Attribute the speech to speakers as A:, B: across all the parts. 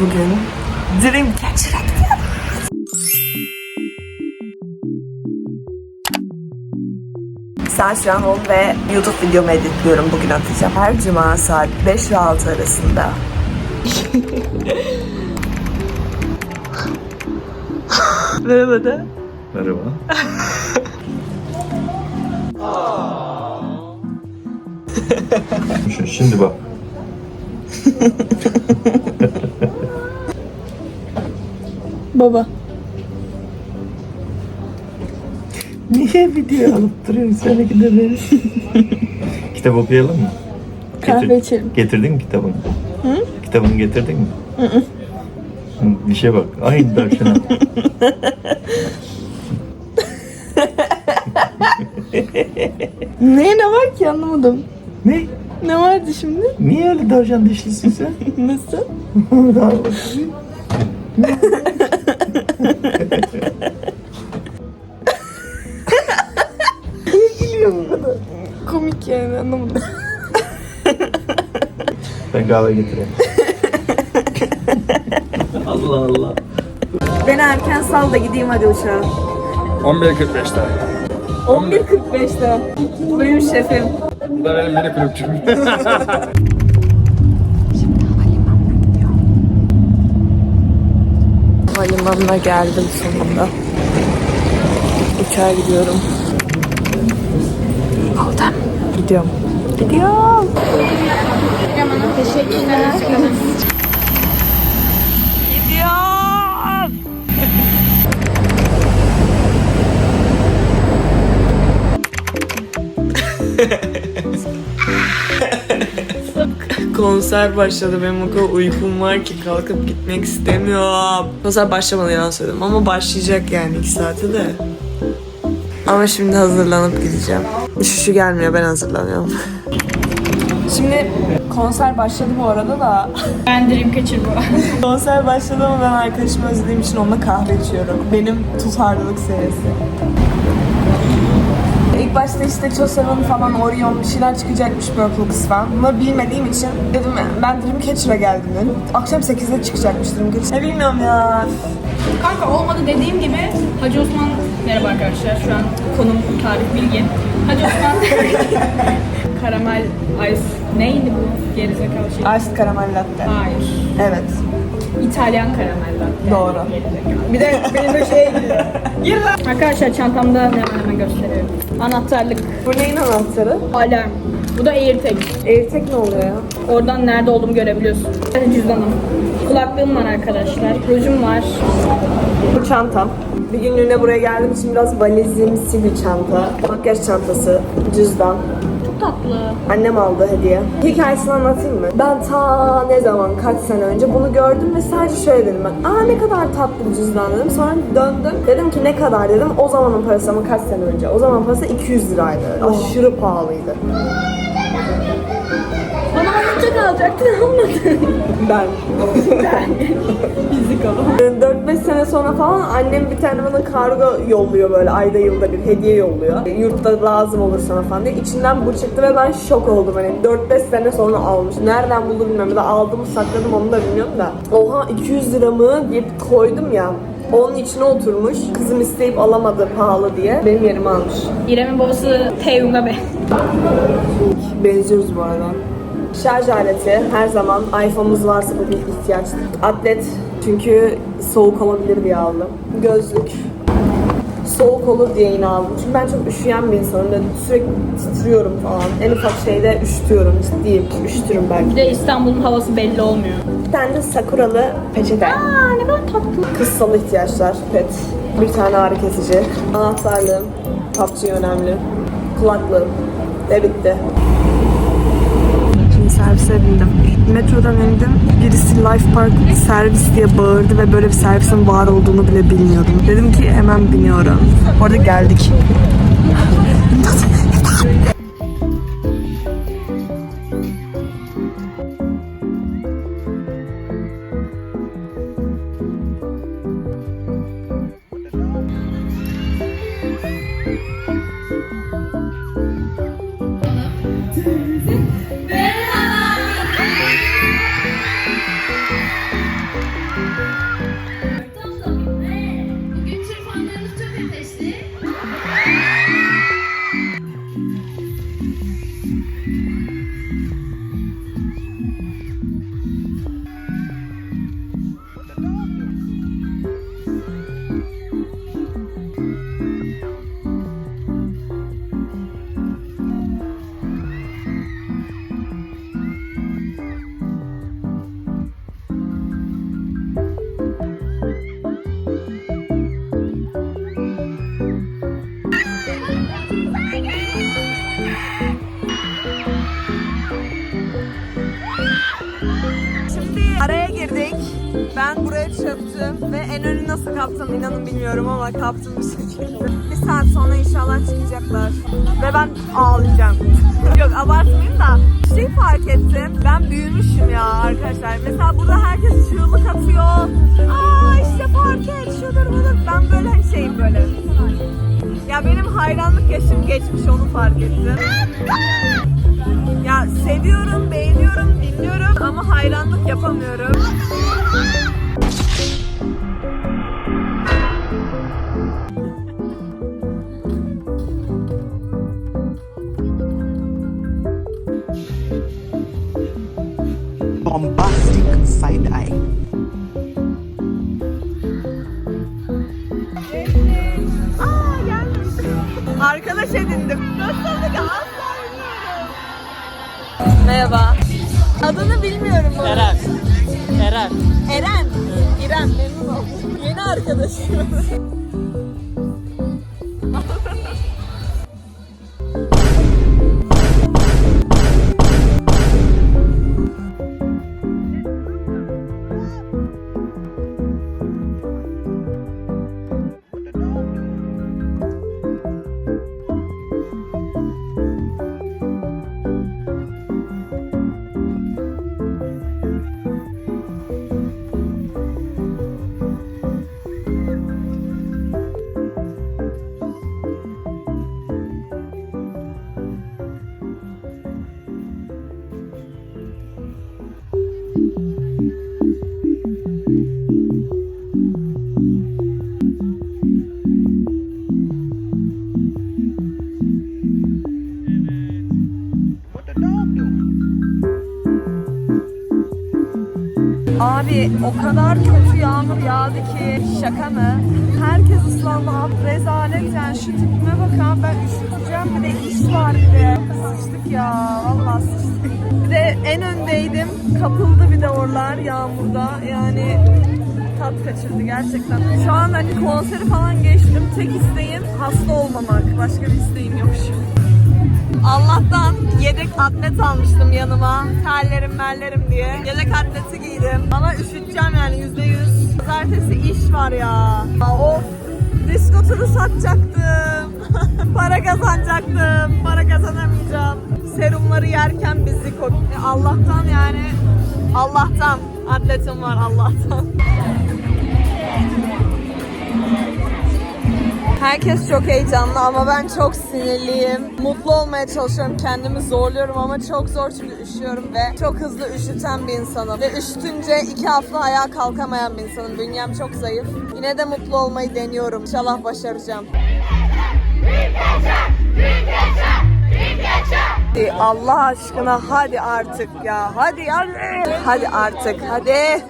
A: bugün Dreamcatcher'a gidiyoruz. Saat şu an 10 ve YouTube videomu editliyorum bugün atacağım. Her cuma saat 5 ve 6 arasında. Merhaba da.
B: Merhaba. Şimdi bak.
A: Baba. Niye video alıp duruyorsun? Sana gidelim.
B: Kitap okuyalım mı?
A: Kahve içelim.
B: Getirdin mi kitabını? Hı? Kitabını getirdin mi? Hı Bir şey bak. Aynı derşine.
A: Ne ne var ki anlamadım.
B: ne?
A: Ne vardı şimdi?
B: Niye öyle darcan dişlisin sen?
A: Nasıl?
B: Daha bak.
A: Komik yani anlamadım.
B: Ben kahve getireyim. Allah Allah.
A: Beni erken sal da gideyim hadi uçağa.
C: 11.45'te.
A: 11.45'te. Buyur şefim.
C: Bu da benim mini kulüpçüm.
A: Havalimanına geldim sonunda. Uçağa gidiyorum. Aldım. Gidiyorum. Gidiyorum. Gidiyorum. Konser başladı. Benim o kadar uykum var ki kalkıp gitmek istemiyorum. Konser başlamadı yalan söyledim ama başlayacak yani iki saate de. Ama şimdi hazırlanıp gideceğim. Şuşu gelmiyor ben hazırlanıyorum. Şimdi konser başladı bu arada da.
D: Ben Dreamcatcher bu.
A: konser başladı ama ben arkadaşımı özlediğim için onunla kahve içiyorum. Benim tutarlılık seviyesi. İlk başta işte Choseven falan Orion bir şeyler çıkacakmış Purple Kız falan. Bunları bilmediğim için dedim ben Dreamcatcher'a geldim dedim. Akşam 8'de çıkacakmış Dreamcatcher. E bilmiyorum ya.
D: Kanka olmadı dediğim gibi Hacı Osman merhaba arkadaşlar şu an konum tarih bilgi. Hacı Osman karamel ice neydi bu gerizekalı şey?
A: Iced Caramel Latte.
D: Hayır.
A: Evet.
D: İtalyan karamel latte.
A: Doğru.
D: Bir de benim de şey Gir lan. Arkadaşlar çantamda hemen hemen gösteriyorum. Anahtarlık,
A: Bu neyin anahtarı?
D: alarm. Bu da AirTag.
A: AirTag ne oluyor ya?
D: Oradan nerede olduğumu görebiliyorsun. Yani cüzdanım. Kulaklığım var arkadaşlar. Rujum var.
A: Bu çantam. Bir günlüğüne buraya geldiğim için biraz valizimsi bir çanta. Makyaj çantası, cüzdan.
D: Tatlı.
A: Annem aldı hediye. Hikayesini anlatayım mı? Ben ta ne zaman kaç sene önce bunu gördüm ve sadece şöyle dedim ben. Aa ne kadar tatlı bir cüzdan dedim. Sonra döndüm. Dedim ki ne kadar dedim. O zamanın parası ama kaç sene önce. O zaman parası 200 liraydı. Aşırı pahalıydı.
D: Alacaktın almadın.
A: Ben.
D: Fizik o.
A: 4-5 sene sonra falan annem bir tane bana kargo yolluyor böyle ayda yılda bir hediye yolluyor. Yurtta lazım olur sana falan diye. İçinden bu çıktı ve ben şok oldum hani 4-5 sene sonra almış. Nereden buldu bilmiyorum. Ya da aldım sakladım onu da bilmiyorum da. Oha 200 lira mı deyip koydum ya. Onun içine oturmuş. Kızım isteyip alamadı pahalı diye. Benim yerime almış.
D: İrem'in babası Teyunga Bey.
A: Benziyoruz bu arada. Şarj aleti her zaman iPhone'umuz varsa bu bir ihtiyaç. Atlet çünkü soğuk olabilir diye aldım. Gözlük soğuk olur diye yine aldım. Çünkü ben çok üşüyen bir insanım. Böyle sürekli titriyorum falan. En ufak şeyde üşütüyorum. Ciddiyim. Üşütürüm
D: Bir
A: belki.
D: de İstanbul'un havası belli olmuyor.
A: Bir tane de sakuralı peçete.
D: Aa ne kadar tatlı.
A: Kıssal ihtiyaçlar. Pet. Bir tane ağrı kesici. Anahtarlığım. PUBG önemli. Kulaklığım. Ve bitti. Servise bindim. Metrodan indim. Birisi Life Park servis diye bağırdı ve böyle bir servisin var olduğunu bile bilmiyordum. Dedim ki hemen biniyorum. Orada geldik. Kaptım ve en önü nasıl kaptım inanın bilmiyorum ama kaptım bir şekilde. Bir saat sonra inşallah çıkacaklar ve ben ağlayacağım. Yok abartmayayım da şey fark ettim. Ben büyümüşüm ya arkadaşlar. Mesela burada herkes çığlık atıyor. Aa işte fark et şudur budur. Ben böyle hani şeyim böyle. Ya benim hayranlık yaşım geçmiş onu fark ettim. Ya seviyorum, beğeniyorum, dinliyorum ama hayranlık yapamıyorum. Merhaba. Adını bilmiyorum bu.
E: Eren. Eren.
A: Eren. İrem memnun oldum. Yeni arkadaşım. Abi o kadar kötü yağmur yağdı ki şaka mı? Herkes ıslandı abi rezalet yani şu tipime bak abi ben üşüteceğim bir de iş var bir de. Sıçtık ya vallahi sıçtık. Bir de en öndeydim kapıldı bir de oralar yağmurda yani tat kaçırdı gerçekten. Şu an hani konseri falan geçtim tek isteğim hasta olmamak başka bir isteğim yok şu an. Allah'tan yedek atlet almıştım yanıma. Terlerim merlerim diye. Yedek atleti giydim. Ama üşüteceğim yani yüzde yüz. Pazartesi iş var ya. Of. Disko turu satacaktım. para kazanacaktım. Para kazanamayacağım. Serumları yerken bizi. E, Allah'tan yani. Allah'tan. Atletim var Allah'tan. Herkes çok heyecanlı ama ben çok sinirliyim. Mutlu olmaya çalışıyorum, kendimi zorluyorum ama çok zor çünkü üşüyorum ve çok hızlı üşüten bir insanım. Ve üşütünce iki hafta ayağa kalkamayan bir insanım. Bünyem çok zayıf. Yine de mutlu olmayı deniyorum. İnşallah başaracağım. Allah aşkına hadi artık ya. Hadi hadi. Hadi artık hadi.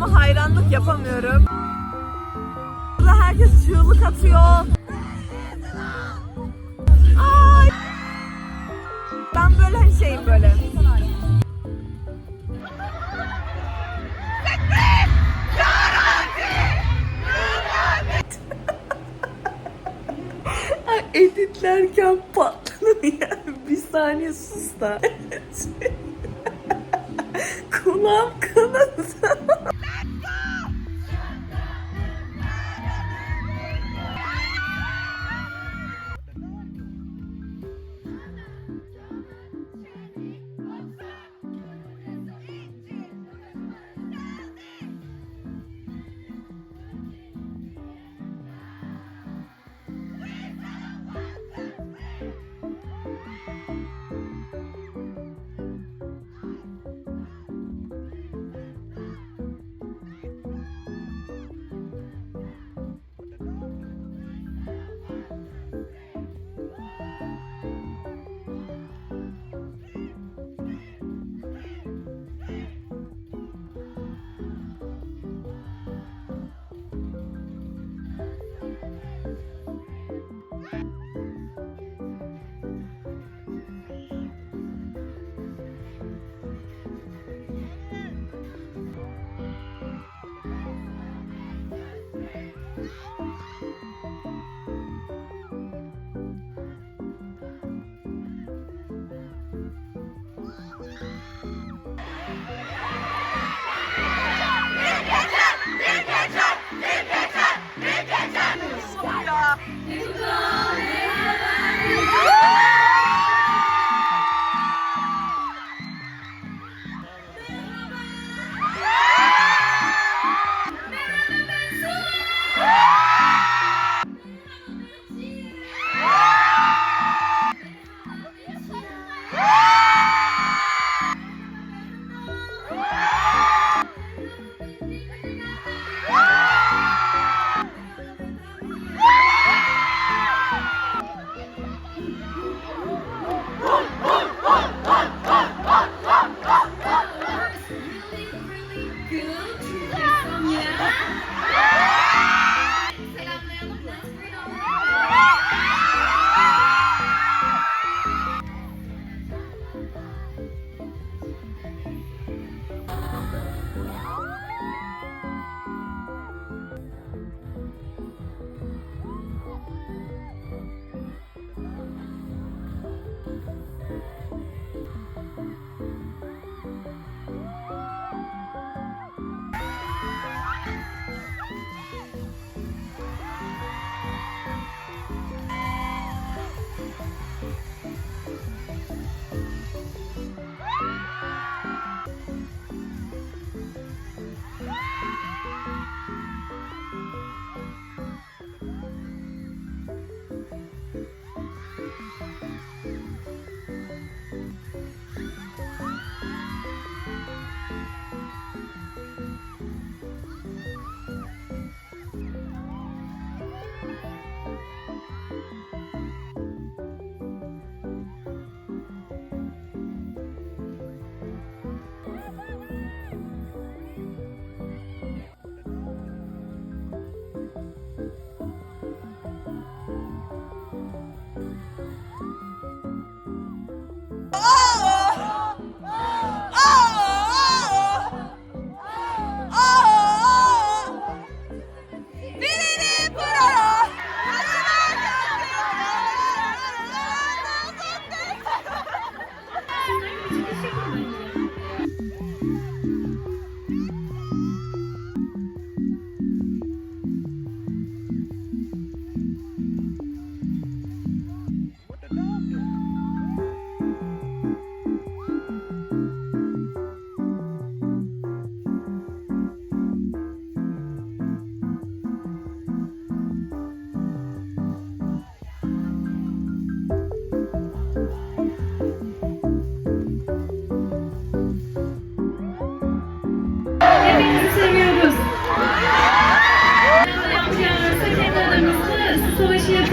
A: Ama hayranlık yapamıyorum. Burada herkes çığlık atıyor. Ay! Ben böyle hani şeyim böyle. Editlerken patladım ya. Bir saniye sus da. Kulağım kanadı.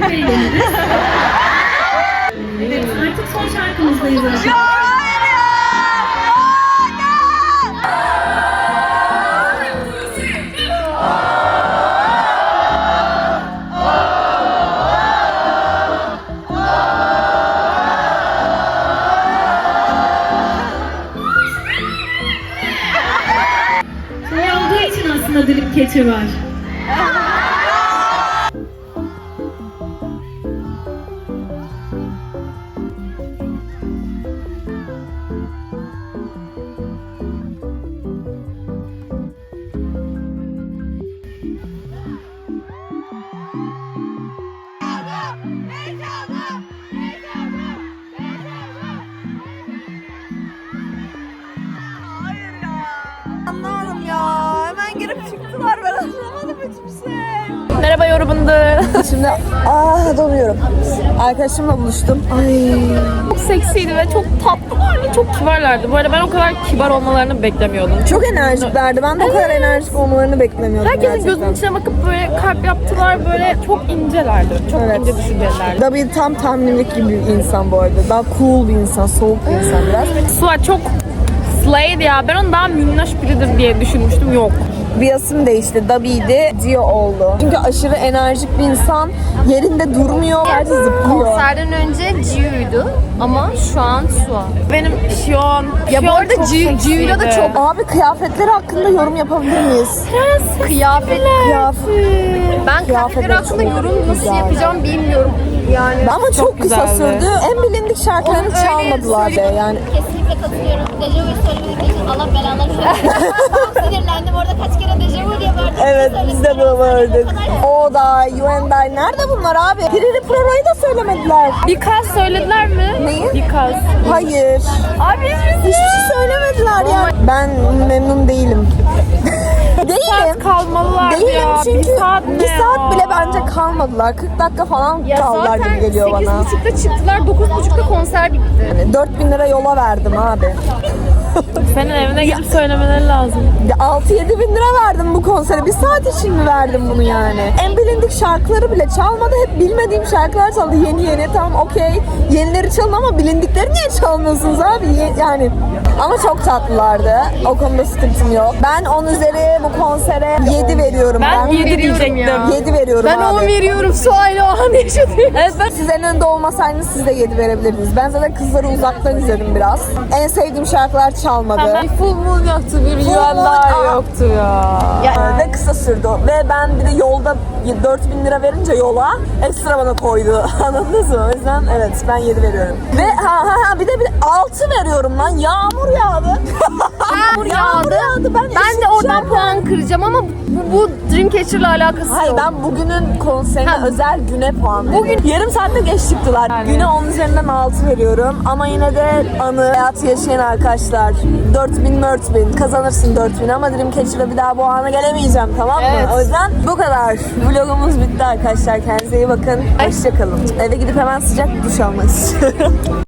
F: çok eğleniriz. evet, artık son şarkımızdayız arkadaşlar.
A: Şey olduğu için aslında dilip
D: keçi var.
A: Şimdi ah donuyorum. Arkadaşımla buluştum. Ay.
D: Çok seksiydi ve çok tatlılardı, çok kibarlardı. Bu arada ben o kadar kibar olmalarını beklemiyordum.
A: Çok enerjiklerdi. Ben de o kadar enerjik olmalarını beklemiyordum
D: Herkesin
A: gerçekten.
D: gözünün içine bakıp böyle kalp yaptılar, böyle çok incelerdi. Çok
A: Evet.
D: ince düşüncelerdi.
A: Dabi tam tahminlik gibi bir insan bu arada. Daha cool bir insan, soğuk bir insan biraz.
D: Suat çok slay'di ya. Ben onu daha minnoş biridir diye düşünmüştüm. Yok.
A: Biasım değişti. Dabi'ydi, Dio oldu. Çünkü aşırı enerjik bir insan. Yerinde durmuyor, sadece zıplıyor.
E: Konserden önce Gio'ydu ama şu an Sua.
D: Benim şu an...
E: Ya
D: şu
E: bu arada
D: çok
E: Gio- Gio'yla da çok-
A: Abi kıyafetleri hakkında yorum yapabilir miyiz?
E: Kıyafet.
A: Kıyafet.
E: Ben kıyafetler hakkında
A: çok
E: yorum nasıl
A: güzeldi.
E: yapacağım bilmiyorum. Yani
A: Ama çok, kısa
D: güzeldi.
A: sürdü. En bilindik şarkılarını çalmadılar be yani.
G: Kesinlikle katılıyorum. Dejavu'yu söylemedikleri için Allah belalarını versin. Çok sinirlendim. Orada kaç kere dejavu diye bağırdım.
A: Evet biz de böyle vardık. O da, You and I. Nerede bunlar abi? Piriri Proro'yu da söylemediler.
D: Kaz söylediler mi?
A: Neyi?
D: Kaz.
A: Hayır.
D: Abi
A: Hiçbir şey söylemediler ya. Ben memnun değilim. Değilim.
D: kalmalılar
A: Değilim
D: ya.
A: çünkü
D: bir saat ne
A: bir saat
D: ya?
A: bile bence kalmadılar. 40 dakika falan kaldılar gibi geliyor bana.
E: 8.30'da çıktılar 9.30'da konser bitti.
A: Yani 4000 lira yola verdim abi.
D: Senin evine gidip söylemeleri lazım.
A: Ya 6-7 bin lira verdim bu konsere. Bir saat için mi verdim bunu yani? En bilindik şarkıları bile çalmadı. Hep bilmediğim şarkılar çaldı. Yeni yeni tamam okey. Yenileri çalın ama bilindikleri niye çalmıyorsunuz abi? Ye- Yani ama çok tatlılardı. O konuda sıkıntım yok. Ben 10 üzeri bu konsere 7 veriyorum.
D: Ben
A: Ben,
D: 7 diyecektim.
A: 7 veriyorum
E: Ben
A: abi.
E: 10 veriyorum Sua ile o an yaşadım.
A: Evet ben siz en önde olmasaydınız siz de 7 verebilirdiniz. Ben zaten kızları uzaktan izledim biraz. En sevdiğim şarkılar çalmadı.
E: Full moon yoktu bir
A: Full moon, aa.
E: yoktu ya.
A: Ya, ve kısa sürdü. Ve ben bir de yolda 4000 lira verince yola ekstra bana koydu. Anladınız mı? O yüzden evet ben 7 veriyorum. Ve ha ha ha bir de bir de 6 veriyorum lan. Yağmur yağdı.
E: Yağmur yağdı.
A: Ben,
E: Ben de
A: eşit
E: oradan
A: şey-
E: puan kıracağım ama bu, bu Dreamcatcher'la alakası
A: Hayır
E: yok.
A: ben bugünün konserine
E: Ha.
A: özel güne puan veriyorum. Bugün yarım saatte geç çıktılar. Güne 10 üzerinden 6 veriyorum. Ama yine de anı hayatı yaşayan arkadaşlar 4000 4000 kazanırsın 4000 ama Dreamcatcher'la bir daha bu ana gelemeyeceğim tamam mı?
E: Evet.
A: O yüzden bu kadar. Vlogumuz bitti arkadaşlar. Kendinize iyi bakın. Hoşçakalın. Eve gidip hemen sıcak duş almak istiyorum.